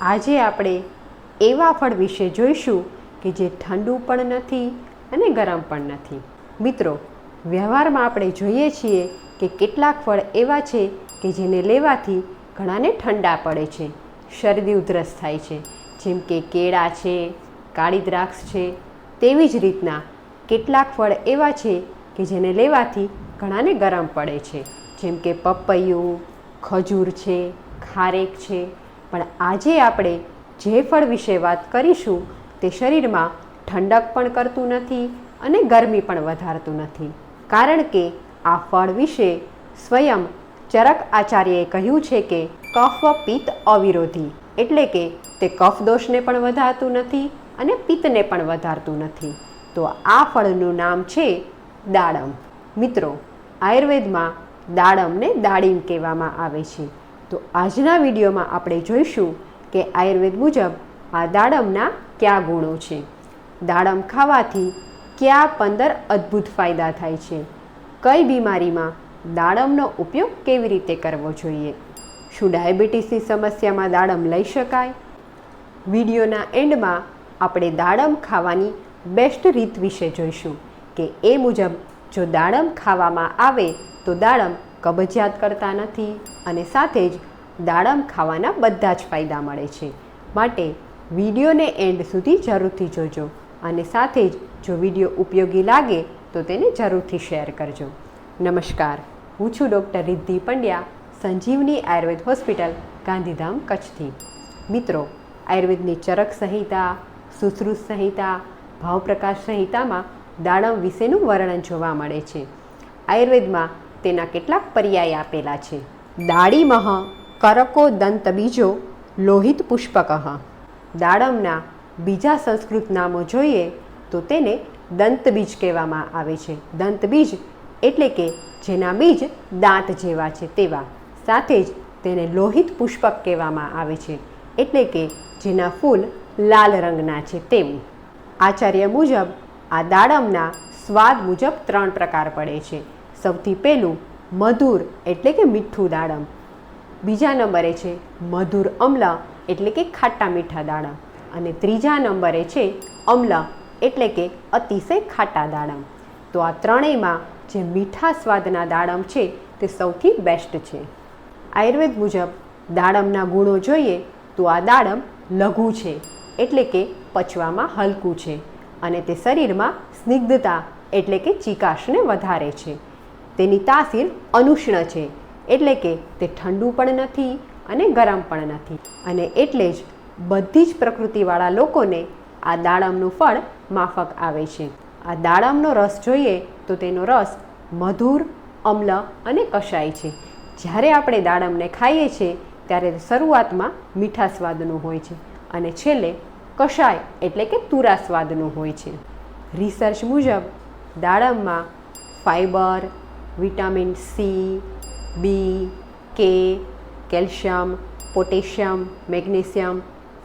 આજે આપણે એવા ફળ વિશે જોઈશું કે જે ઠંડુ પણ નથી અને ગરમ પણ નથી. મિત્રો, વ્યવહારમાં આપણે જોઈએ છીએ કે કેટલાક ફળ એવા છે કે જેને લેવાથી ઘણાને ઠંડા પડે છે, શરદી ઉધરસ થાય છે, જેમ કે કેળા છે, કાળી દ્રાક્ષ છે, તેવી જ રીતના કેટલાક ફળ એવા છે કે જેને લેવાથી ઘણાને ગરમ પડે છે, જેમ કે પપૈયું, ખજૂર છે, ખારેક છે પણ આજે આપણે જે ફળ વિશે વાત કરીશું તે શરીરમાં ઠંડક પણ કરતું નથી અને ગરમી પણ વધારતું નથી. કારણ કે આ ફળ વિશે સ્વયં ચરક આચાર્યએ કહ્યું છે કે કફ પિત્ત અવિરોધી, એટલે કે તે કફ દોષને પણ વધારતું નથી અને પિત્તને પણ વધારતું નથી. તો આ ફળનું નામ છે દાડમ. મિત્રો, આયુર્વેદમાં દાડમને દાડીમ કહેવામાં આવે છે. તો આજના વિડીયોમાં આપણે જોઈશું કે આયુર્વેદ મુજબ આ દાડમના કયા ગુણો છે. દાડમ ખાવાથી કયા પંદર અદ્ભુત ફાયદા થાય છે. કઈ બીમારીમાં દાડમનો ઉપયોગ કેવી રીતે કરવો જોઈએ. શું ડાયાબિટીસની સમસ્યામાં દાડમ લઈ શકાય? વિડીયોના એન્ડમાં આપણે દાડમ ખાવાની બેસ્ટ રીત વિશે જોઈશું કે એ મુજબ જો દાડમ ખાવામાં આવે તો દાડમ કબજિયાત કરતા નથી અને સાથે જ દાડમ ખાવાના બધા જ ફાયદા મળે છે. માટે વિડીયોને એન્ડ સુધી જરૂરથી જોજો અને સાથે જ જો વીડિયો ઉપયોગી લાગે તો તેને જરૂરથી શેર કરજો. નમસ્કાર, હું છું ડૉક્ટર રિદ્ધિ પંડ્યા, સંજીવની આયુર્વેદ હોસ્પિટલ, ગાંધીધામ, કચ્છથી. મિત્રો, આયુર્વેદની ચરક સંહિતા, સુશ્રુત સંહિતા, ભાવપ્રકાશ સંહિતામાં દાડમ વિશેનું વર્ણન જોવા મળે છે. આયુર્વેદમાં તેના કેટલાક પર્યાય આપેલા છે. દાડીમહ કરકો દંત બીજો, લોહિત પુષ્પક દાડમના બીજા સંસ્કૃત નામો જોઈએ તો તેને દંતબીજ કહેવામાં આવે છે. દંતબીજ એટલે કે જેના બીજ દાંત જેવા છે તેવા. સાથે જ તેને લોહિત પુષ્પક કહેવામાં આવે છે. એટલે કે જેના ફૂલ લાલ રંગના છે તેવું આચાર્ય મુજબ આ દાડમના સ્વાદ મુજબ ત્રણ પ્રકાર પડે છે. સૌથી પહેલું મધુર એટલે કે મીઠું દાડમ. બીજા નંબરે છે મધુર અમલા એટલે કે ખાટા મીઠા દાડમ. અને ત્રીજા નંબરે છે અમલા એટલે કે અતિશય ખાટા દાડમ. તો આ ત્રણેયમાં જે મીઠા સ્વાદના દાડમ છે તે સૌથી બેસ્ટ છે. આયુર્વેદ મુજબ દાડમના ગુણો જોઈએ તો આ દાડમ લઘુ છે એટલે કે પચવામાં હલકું છે. અને તે શરીરમાં સ્નિગ્ધતા એટલે કે ચિકાશને વધારે છે. તેની તાસીર અનુષ્ણ છે. એટલે કે તે ઠંડુ પણ નથી અને ગરમ પણ નથી. અને એટલે જ બધી જ પ્રકૃતિવાળા લોકોને આ દાડમનું ફળ માફક આવે છે. આ દાડમનો રસ જોઈએ તો તેનો રસ મધુર, અમ્લ અને કશાય છે. જ્યારે આપણે દાડમને ખાઈએ છીએ, ત્યારે શરૂઆતમાં મીઠા સ્વાદનું હોય છે અને છેલ્લે કશાય એટલે કે તુરા સ્વાદનું હોય છે. રિસર્ચ મુજબ દાડમમાં fibre vitamin C B K calcium potassium magnesium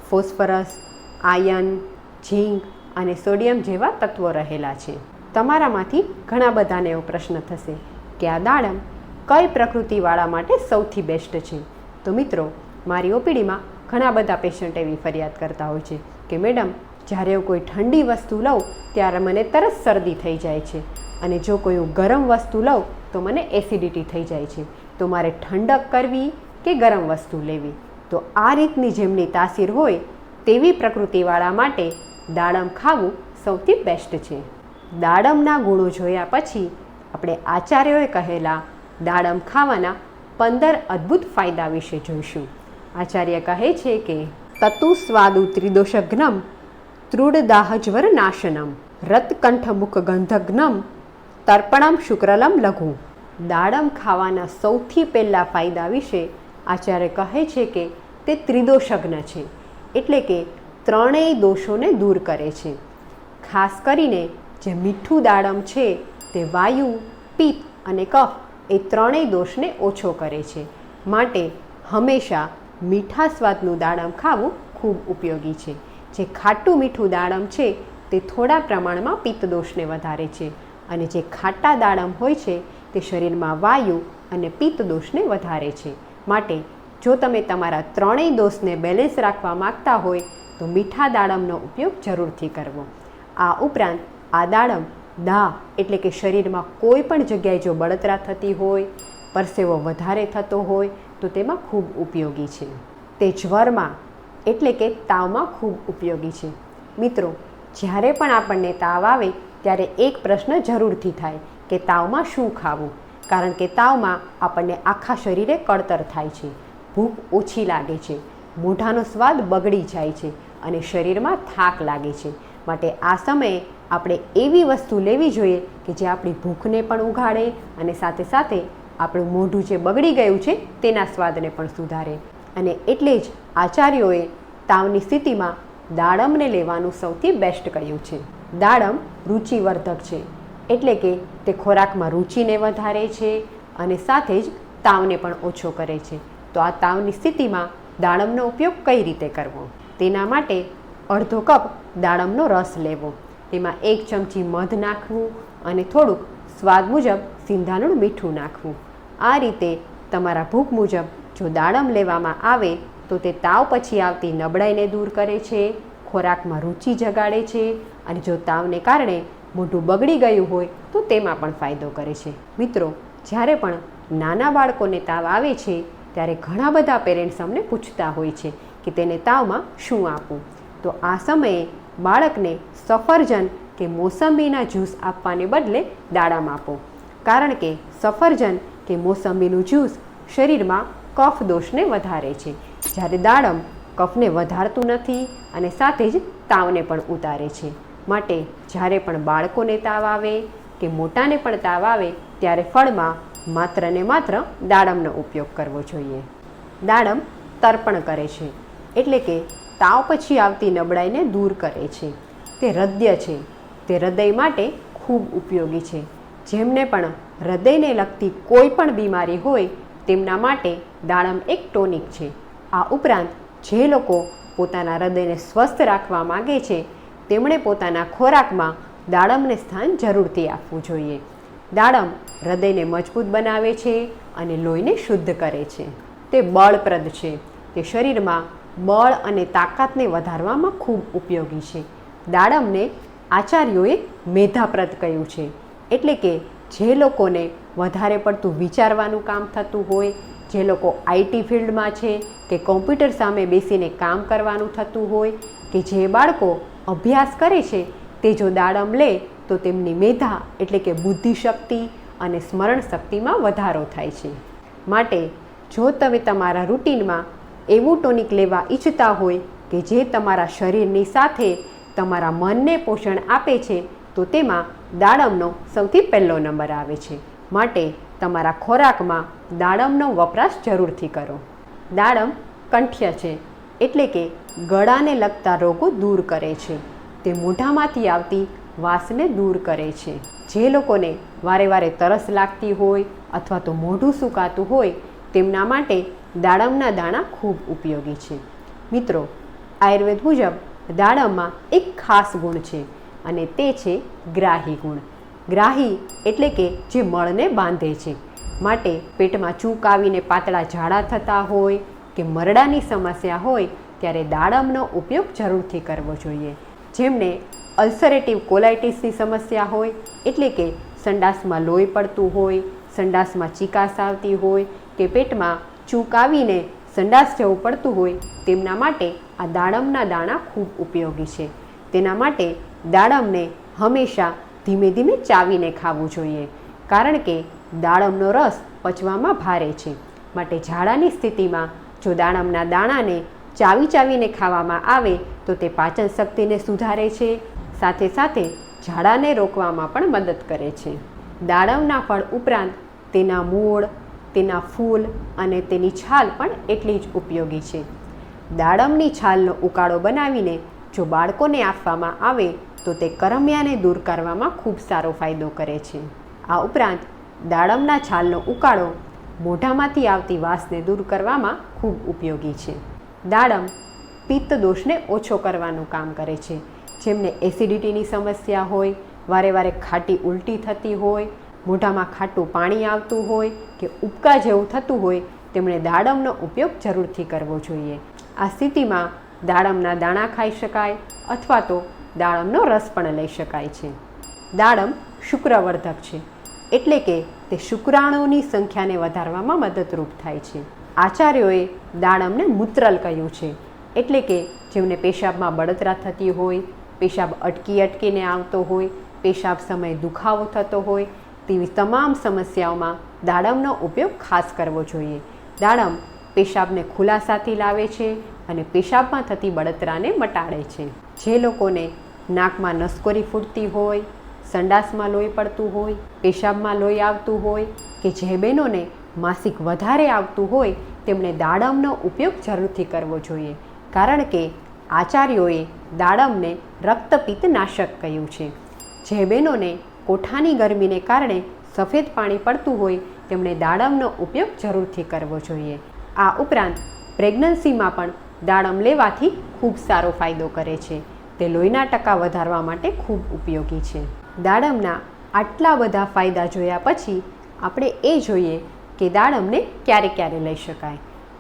phosphorus iron zinc અને સોડિયમ જેવા તત્વો રહેલા છે. તમારામાંથી ઘણા બધાને એવો પ્રશ્ન થશે કે આ દાડમ કઈ પ્રકૃતિવાળા માટે સૌથી બેસ્ટ છે? તો મિત્રો, મારી ઓપીડીમાં ઘણા બધા પેશન્ટ એવી ફરિયાદ કરતા હોય છે કે, મેડમ, જ્યારે હું કોઈ ઠંડી વસ્તુ લઉં, ત્યારે મને તરત શરદી થઈ જાય છે. અને જો કોઈ હું ગરમ વસ્તુ લઉં તો મને એસિડિટી થઈ જાય છે. તો મારે ઠંડક કરવી કે ગરમ વસ્તુ લેવી? તો આ રીતની જેમની તાસીર હોય, તેવી પ્રકૃતિવાળા માટે દાડમ ખાવું સૌથી બેસ્ટ છે. દાડમના ગુણો જોયા પછી આપણે આચાર્યોએ કહેલા, દાડમ ખાવાના પંદર અદ્ભુત ફાયદા વિશે જોઈશું. આચાર્ય કહે છે કે તતુ સ્વાદુ ત્રિદોષઘ્નમ તૃડદાહજ્વર નાશનમ, રતકંઠ મુખ ગંધઘ્નમ તર્પણમ શુક્રલમ લઘુ. દાડમ ખાવાના સૌથી પહેલાં ફાયદા વિશે આચાર્ય કહે છે કે તે ત્રિદોષજ્ઞ છે, એટલે કે ત્રણેય દોષોને દૂર કરે છે. ખાસ કરીને જે મીઠું દાડમ છે, તે વાયુ, પિત્ત અને કફ એ ત્રણેય દોષને ઓછો કરે છે. માટે હંમેશા મીઠા સ્વાદનું દાડમ ખાવું ખૂબ ઉપયોગી છે. જે ખાટું મીઠું દાડમ છે, તે થોડા પ્રમાણમાં પિત્ત દોષને વધારે છે. અને જે ખાટા દાડમ હોય છે તે શરીરમાં વાયુ અને પિત્ત દોષને વધારે છે. માટે જો તમે તમારા ત્રણેય દોષને બેલેન્સ રાખવા માગતા હોય, તો મીઠા દાડમનો ઉપયોગ જરૂરથી કરવો. આ ઉપરાંત, આ દાડમ દાહ એટલે કે શરીરમાં કોઈ પણ જગ્યાએ જો બળતરા થતી હોય, પરસેવો વધારે થતો હોય, તો તેમાં ખૂબ ઉપયોગી છે. તે જ્વરમાં એટલે કે તાવમાં ખૂબ ઉપયોગી છે. મિત્રો, જ્યારે પણ આપણને તાવ આવે ત્યારે એક પ્રશ્ન જરૂરથી થાય કે તાવમાં શું ખાવું? કારણ કે તાવમાં આપણને આખા શરીરે કળતર થાય છે, ભૂખ ઓછી લાગે છે, મોઢાનો સ્વાદ બગડી જાય છે અને શરીરમાં થાક લાગે છે. માટે આ સમયે આપણે એવી વસ્તુ લેવી જોઈએ કે જે આપણી ભૂખને પણ ઉઘાડે અને સાથે સાથે આપણું મોઢું જે બગડી ગયું છે તેના સ્વાદને પણ સુધારે. અને એટલે જ આચાર્યોએ તાવની સ્થિતિમાં દાડમને લેવાનું સૌથી બેસ્ટ કહ્યું છે. દાડમ રુચિવર્ધક છે. એટલે કે તે ખોરાકમાં રુચિને વધારે છે અને સાથે જ તાવને પણ ઓછો કરે છે. તો આ તાવની સ્થિતિમાં દાડમનો ઉપયોગ કઈ રીતે કરવો? તેના માટે અડધો કપ દાડમનો રસ લેવો. તેમાં એક ચમચી મધ નાખવું અને થોડુંક સ્વાદ મુજબ સિંધાનું મીઠું નાખવું. આ રીતે તમારા ભૂખ મુજબ જો દાડમ લેવામાં આવે તો તે તાવ પછી આવતી નબળાઈને દૂર કરે છે, ખોરાકમાં રુચિ જગાડે છે અને જો તાવને કારણે મોઢું બગડી ગયું હોય, તો તેમાં પણ ફાયદો કરે છે. મિત્રો, જ્યારે પણ નાના બાળકોને તાવ આવે છે, ત્યારે ઘણા બધા પેરેન્ટ્સ અમને પૂછતા હોય છે કે તેને તાવમાં શું આપવું? તો આ સમયે બાળકને સફરજન કે મોસંબીના જ્યુસ આપવાને બદલે દાડમ આપો. કારણ કે સફરજન કે મોસંબીનું જ્યુસ શરીરમાં કફ દોષને વધારે છે. જ્યારે દાડમ કફને વધારતું નથી અને સાથે જ તાવને પણ ઉતારે છે. માટે જ્યારે પણ બાળકોને તાવ આવે કે મોટાને પણ તાવ આવે, ત્યારે ફળમાં માત્ર ને માત્ર દાડમનો ઉપયોગ કરવો જોઈએ. દાડમ તર્પણ કરે છે, એટલે કે તાવ પછી આવતી નબળાઈને દૂર કરે છે. તે હૃદય છે, તે હૃદય માટે ખૂબ ઉપયોગી છે. જેમને પણ હૃદયને લગતી કોઈ પણ બીમારી હોય, તેમના માટે દાડમ એક ટોનિક છે. આ ઉપરાંત જે લોકો પોતાના હૃદયને સ્વસ્થ રાખવા માગે છે તેમણે પોતાના ખોરાકમાં દાડમને સ્થાન જરૂરથી આપવું જોઈએ. દાડમ હૃદયને મજબૂત બનાવે છે અને લોહીને શુદ્ધ કરે છે. તે બળપ્રદ છે. તે શરીરમાં બળ અને તાકાતને વધારવામાં ખૂબ ઉપયોગી છે. દાડમને આચાર્યોએ મેધાપ્રદ કહ્યું છે. એટલે કે જે લોકોને વધારે પડતું વિચારવાનું કામ થતું હોય, જે લોકો આઈટી ફિલ્ડમાં છે કે કોમ્પ્યુટર સામે બેસીને કામ કરવાનું થતું હોય, કે જે બાળકો અભ્યાસ કરે છે, તે જો દાડમ લે, તો તેમની મેધા એટલે કે બુદ્ધિશક્તિ અને સ્મરણ શક્તિમાં વધારો થાય છે. માટે જો તમે તમારા રૂટીનમાં એવું ટોનિક લેવા ઈચ્છતા હોય કે જે તમારા શરીરની સાથે તમારા મનને પોષણ આપે છે, તો તેમાં દાડમનો સૌથી પહેલો નંબર આવે છે. માટે તમારા ખોરાકમાં દાડમનો વપરાશ જરૂરથી કરો. દાડમ કંઠ્ય છે. એટલે કે ગળાને લગતા રોગો દૂર કરે છે. તે મોઢામાંથી આવતી વાસને દૂર કરે છે. જે લોકોને વારે વારે તરસ લાગતી હોય અથવા તો મોઢું સુકાતું હોય તેમના માટે દાડમના દાણા ખૂબ ઉપયોગી છે. મિત્રો, આયુર્વેદ મુજબ દાડમમાં એક ખાસ ગુણ છે અને તે છે ગ્રાહી ગુણ. ગ્રાહી એટલે કે જે મળને બાંધે છે. માટે પેટમાં ચૂક આવીને પાતળા ઝાડા થતા હોય કે મરડાની સમસ્યા હોય ત્યારે દાડમનો ઉપયોગ જરૂરથી કરવો જોઈએ. જેમને અલ્સરેટિવ કોલાઇટિસની સમસ્યા હોય, એટલે કે સંડાસમાં લોહી પડતું હોય, સંડાસમાં ચીકાસ આવતી હોય, કે પેટમાં ચૂક આવીને સંડાસ જવું પડતું હોય, તેમના માટે આ દાડમના દાણા ખૂબ ઉપયોગી છે. તેના માટે દાડમને હંમેશા ધીમે ધીમે ચાવીને ખાવું જોઈએ, કારણ કે દાડમનો રસ પચવામાં ભારે છે. માટે ઝાડાની સ્થિતિમાં જો દાડમના દાણાને ચાવી ચાવીને ખાવામાં આવે, તો તે પાચન શક્તિને સુધારે છે. સાથે સાથે ઝાડાને રોકવામાં પણ મદદ કરે છે. દાડમના ફળ ઉપરાંત તેના મૂળ, તેના ફૂલ અને તેની છાલ પણ એટલી જ ઉપયોગી છે. દાડમની છાલનો ઉકાળો બનાવીને જો બાળકોને આપવામાં આવે, તો તે કરમિયાને દૂર કરવામાં ખૂબ સારો ફાયદો કરે છે. આ ઉપરાંત દાડમના છાલનો ઉકાળો મોઢામાંથી આવતી વાસને દૂર કરવામાં ખૂબ ઉપયોગી છે. દાડમ પિત્ત દોષને ઓછો કરવાનું કામ કરે છે. જેમને એસિડિટીની સમસ્યા હોય, વારે વારે ખાટી ઉલટી થતી હોય, મોઢામાં ખાટું પાણી આવતું હોય કે ઉબકા જેવું થતું હોય, તેમણે દાડમનો ઉપયોગ જરૂરથી કરવો જોઈએ. આ સ્થિતિમાં દાડમના દાણા ખાઈ શકાય અથવા તો દાડમનો રસ પણ લઈ શકાય છે. દાડમ શુક્રવર્ધક છે. એટલે કે તે શુક્રાણુઓની સંખ્યાને વધારવામાં મદદરૂપ થાય છે. આચાર્યોએ દાડમને મૂત્રલ કહ્યું છે. એટલે કે જેમને પેશાબમાં બળતરા થતી હોય, પેશાબ અટકી અટકીને આવતો હોય, પેશાબ સમયે દુખાવો થતો હોય, તેવી તમામ સમસ્યાઓમાં દાડમનો ઉપયોગ ખાસ કરવો જોઈએ. દાડમ પેશાબને ખુલાસાથી લાવે છે અને પેશાબમાં થતી બળતરાને મટાડે છે. જે લોકોને નાકમાં નસકોરી ફૂટતી હોય સંડાસમાં લોહી પડતું હોય, પેશાબમાં લોહી આવતું હોય કે જે બહેનોને માસિક વધારે આવતું હોય, તેમણે દાડમનો ઉપયોગ જરૂરથી કરવો જોઈએ. કારણ કે આચાર્યોએ દાડમને રક્તપિત્ત નાશક કહ્યું છે. જે બહેનોને કોઠાની ગરમીને કારણે સફેદ પાણી પડતું હોય, તેમણે દાડમનો ઉપયોગ જરૂરથી કરવો જોઈએ. આ ઉપરાંત પ્રેગ્નન્સીમાં પણ દાડમ લેવાથી ખૂબ સારો ફાયદો કરે છે. તે લોહીના ટકા વધારવા માટે ખૂબ ઉપયોગી છે. દાડમના આટલા બધા ફાયદા જોયા પછી આપણે એ જોઈએ કે દાડમને ક્યારે ક્યારે લઈ શકાય.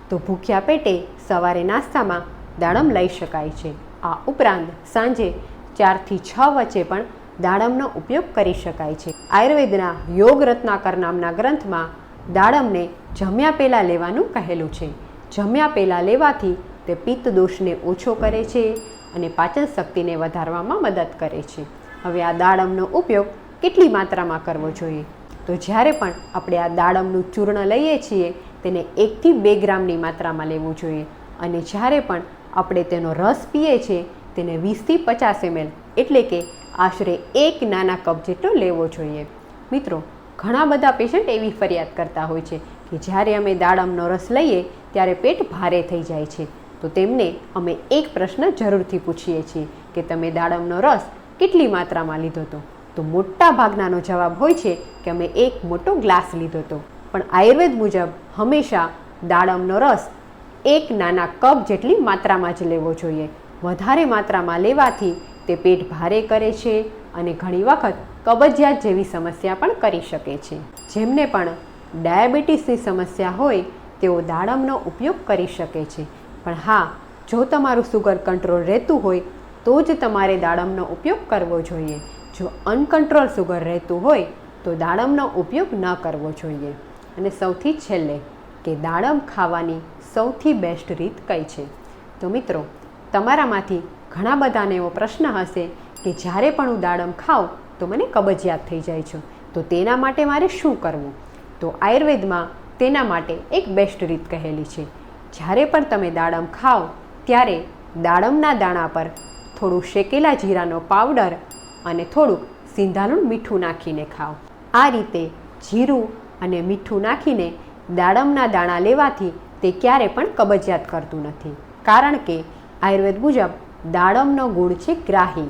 તો ભૂખ્યા પેટે સવારે નાસ્તામાં દાડમ લઈ શકાય છે. આ ઉપરાંત સાંજે ચારથી છ વચ્ચે પણ દાડમનો ઉપયોગ કરી શકાય છે. આયુર્વેદના યોગ રત્નાકર નામના ગ્રંથમાં દાડમને જમ્યા પહેલાં લેવાનું કહેલું છે. જમ્યા પહેલાં લેવાથી તે પિત્ત દોષને ઓછો કરે છે અને પાચન શક્તિને વધારવામાં મદદ કરે છે. હવે આ દાડમનો ઉપયોગ કેટલી માત્રામાં કરવો જોઈએ? તો જ્યારે પણ આપણે આ દાડમનું ચૂર્ણ લઈએ છીએ, તેને એકથી બે ગ્રામની માત્રામાં લેવું જોઈએ. અને જ્યારે પણ આપણે તેનો રસ પીએ છીએ, તેને વીસથી પચાસ એમએલ, એટલે કે આશરે એક નાના કપ જેટલો લેવો જોઈએ. મિત્રો, ઘણા બધા પેશન્ટ એવી ફરિયાદ કરતા હોય છે કે જ્યારે અમે દાડમનો રસ લઈએ, ત્યારે પેટ ભારે થઈ જાય છે. તો તેમને અમે એક પ્રશ્ન જરૂરથી પૂછીએ છીએ કે તમે દાડમનો રસ કેટલી માત્રામાં લીધો હતો? તો મોટા ભાગનાનો જવાબ હોય છે કે અમે એક મોટો ગ્લાસ લીધો હતો. પણ આયુર્વેદ મુજબ હંમેશા દાડમનો રસ એક નાના કપ જેટલી માત્રામાં જ લેવો જોઈએ. વધારે માત્રામાં લેવાથી તે પેટ ભારે કરે છે અને ઘણી વખત કબજિયાત જેવી સમસ્યા પણ કરી શકે છે. જેમને પણ ડાયાબિટીસની સમસ્યા હોય, તેઓ દાડમનો ઉપયોગ કરી શકે છે. પણ હા, જો તમારું સુગર કંટ્રોલ રહેતું હોય તો જ તમારે દાડમનો ઉપયોગ કરવો જોઈએ. જો અનકન્ટ્રોલ સુગર રહેતું હોય, તો દાડમનો ઉપયોગ ન કરવો જોઈએ. અને સૌથી છેલ્લે, કે દાડમ ખાવાની સૌથી બેસ્ટ રીત કઈ છે? તો મિત્રો, તમારામાંથી ઘણા બધાને એવો પ્રશ્ન હશે કે જ્યારે પણ હું દાડમ ખાઉં, તો મને કબજિયાત થઈ જાય છે. તો તેના માટે મારે શું કરવું? તો આયુર્વેદમાં તેના માટે એક બેસ્ટ રીત કહેલી છે. જ્યારે પણ તમે દાડમ ખાઓ, ત્યારે દાડમના દાણા પર થોડું શેકેલા જીરાનો પાવડર અને થોડુંક સિંધાલું મીઠું નાખીને ખાઓ. આ રીતે જીરું અને મીઠું નાખીને દાડમના દાણા લેવાથી તે ક્યારે પણ કબજિયાત કરતું નથી. કારણ કે આયુર્વેદ મુજબ દાડમનો ગુણ છે ગ્રાહી,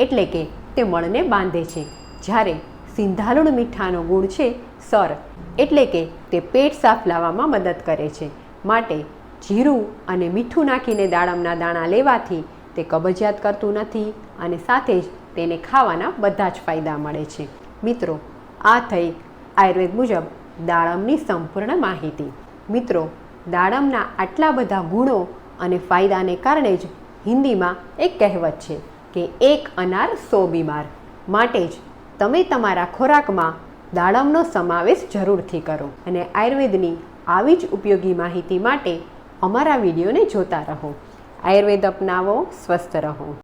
એટલે કે તે મળને બાંધે છે. જ્યારે સિંધાલુણ મીઠાનો ગુણ છે સર, એટલે કે તે પેટ સાફ લાવવામાં મદદ કરે છે. માટે જીરું અને મીઠું નાખીને દાડમના દાણા લેવાથી તે કબજિયાત કરતું નથી અને સાથે જ તેને ખાવાના બધા જ ફાયદા મળે છે. મિત્રો, આ થઈ આયુર્વેદ મુજબ દાડમની સંપૂર્ણ માહિતી. મિત્રો, દાડમના આટલા બધા ગુણો અને ફાયદાને કારણે જ હિન્દીમાં એક કહેવત છે કે એક અનાર સો બીમાર. માટે જ તમે તમારા ખોરાકમાં દાડમનો સમાવેશ જરૂરથી કરો અને આયુર્વેદની આવી જ ઉપયોગી માહિતી માટે અમારા વિડીયોને જોતા રહો. આયુર્વેદ અપનાવો સ્વસ્થ રહો.